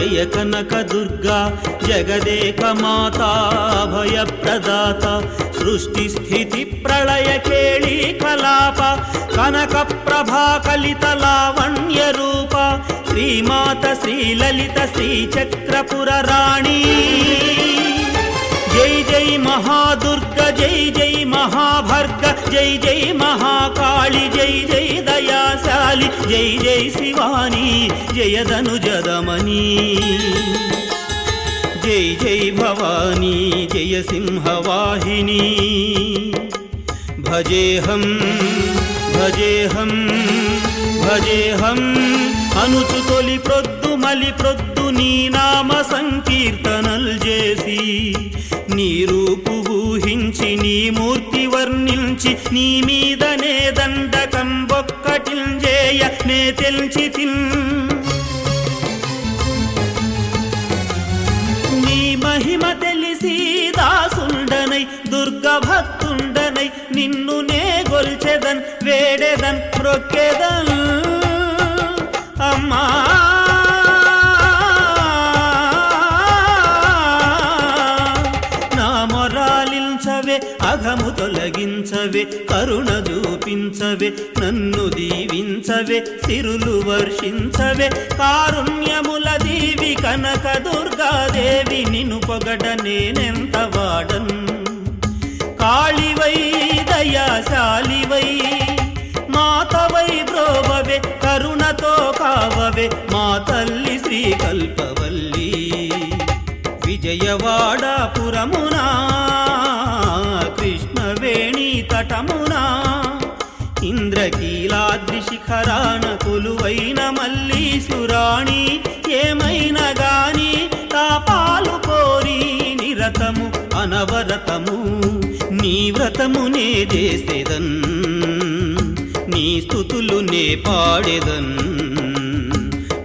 జయ కనక దుర్గా జగదేక మాతా భయ సృష్టి స్థితి ప్రళయ కేళి కలాప కనక ప్రభా కలిత లావణ్య రూప శ్రీమాత శ్రీలలిత శ్రీచక్రపుర రాణి. జై జై మహాదుర్గ జై జై జై జై మహాకాళి జై జై దయాశాలి జై జై శివాని జయదను జదమని జై జై భవానీ జయ సింహవాహిని. భజేహం భజేహం భజేహం అనుచు తొలి ప్రొద్దు మలి ప్రొద్దు నీ నామ సంకీర్తనల్ చేసి నీ రూపు ఊహించి నీ మూర్తి వర్ణించి నీ మీదనే దండకం బొక్కటిల్జేయ నే తెల్చి తిన్. నీ మహిమ తెలిసి దాసుండనై దుర్గ భక్తుండనై నిన్ను నే గొల్చెదన్ వేడెదన్ మ్రొక్కెదన్ అమ్మా! దుఃఖము తొలగించవే కరుణ చూపించవే నన్ను దీవించవే సిరులు వర్షించవే. కారుణ్యముల దీవి కనక దుర్గాదేవి నిన్ను పొగడ నేనెంత వాడన్? కాళివై దయాశాలివై మాతవై బ్రోవవే కరుణతో కావవే మా తల్లి శ్రీ కల్పవల్లి విజయవాడ ఇంద్రకీలాద్రి శిఖరాన కొలువైన మల్లీసురాణి ఏమైనా గాని తాపాలు కోరి నిరతము అనవరతము నీ వ్రతము నే చేసేదన్ నీ స్థుతులు నే పాడేదన్.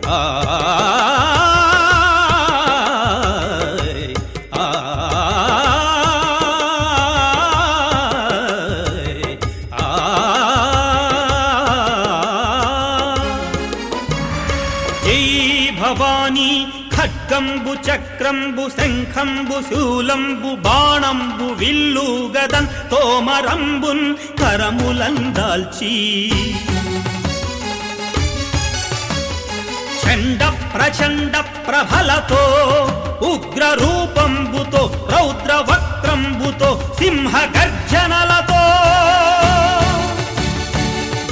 ఆ భవానీ ఖడ్గంబు చక్రంబు శంఖంబు శూలంబు బాణంబు విల్లు గదన్ తోమరంబున్ కరములందాల్చి. చండ ప్రచండ ప్రభలతో ఉగ్ర రూపంబుతో రౌద్ర వక్రంబుతో సింహ గర్జనలతో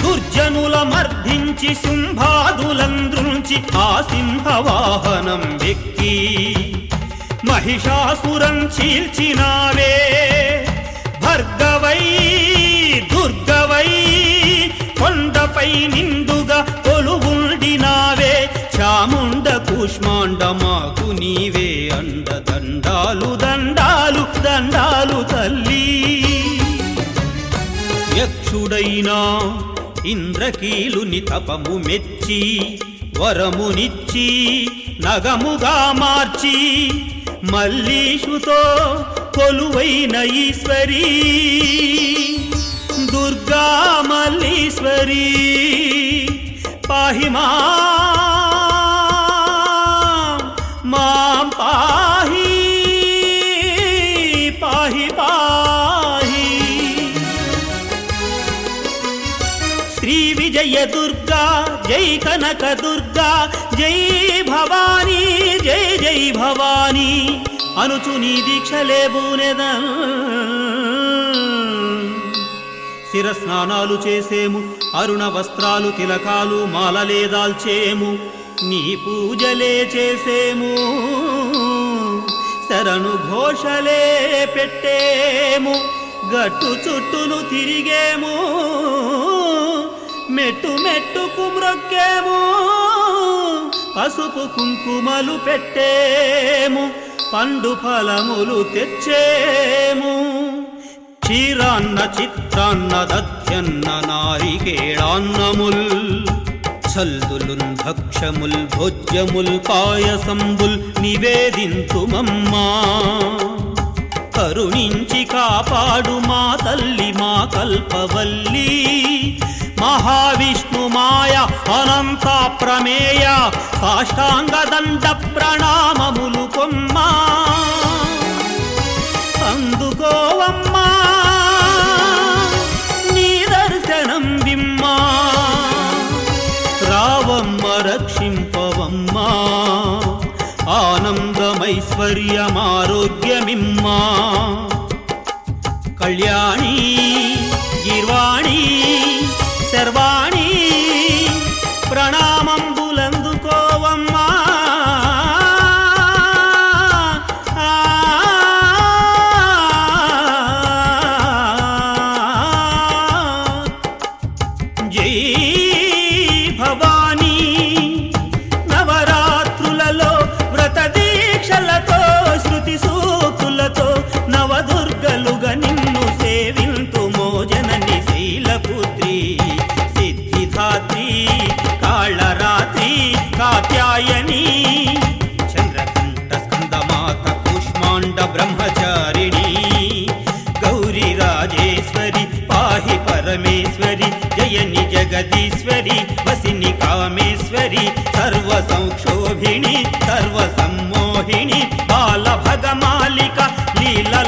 దుర్జనుల మర్ద నుంచి సింహాదులంద్రుంచి ఆ సింహవాహనం ఎక్కి మహిషాసురం చీల్చినావే భర్గవై దుర్గవై కొండపై నిండుగా కొలువుండినావే. చాముండ కూష్మాండమాకు నీవే అండ దండాలు దండాలు దండాలు తల్లి. యక్షుడైనా ఇంద్రకీలుని తపము మెచ్చి వరమునిచ్చి నగముగా మార్చి మల్లీషుతో కొలువైన ఈశ్వరీ దుర్గా మల్లీశ్వరీ పాహిమా మా పా శ్రీ విజయ దుర్గా జై కనక దుర్గా జై భవానీ జై జై భవానీ అనుచుని దీక్షలే బూనెదా శిరస్నానాలు చేసేము అరుణ వస్త్రాలు తిలకాలు మాలలే దాల్చేము నీ పూజలే చేసేము శరణు ఘోషలే పెట్టేము గట్టు చుట్టూను తిరిగేము. మెట్టు మెట్టుకు మ్రొక్కేము. పసుపు కుంకుమలు పెట్టేము. పండు ఫలములు తెచ్చేము. క్షీరాన్న చిత్రాన్న దత్యన్న నారికేళాన్నముల్. చల్దులున్ భక్షముల్ భోజ్యముల్ పాయసంబుల్ నివేదింతుమమ్మా. కరుణించి కాపాడు మా తల్లి మా కల్పవల్లీ. మహావిష్ణు మాయ అనంత ప్రమేయ సాష్టాంగదండ ప్రణామములు కొమ్మా. అందుకోవమ్మా నీ దర్శనం విమ్మా. రావమ్మ రక్షింపవమ్మా ఆనందమైశ్వర్యమారోగ్యమిమ్మా. కళ్యాణీ గిర్వాణీ ब्रह्मचारिणी। गौरी राजेश्वरी पाहि परमेश्वरी जयनी जगदीश्वरी वसिनी कामेश्वरी सर्वसंक्षोभिणी बाल भगमालिका लीला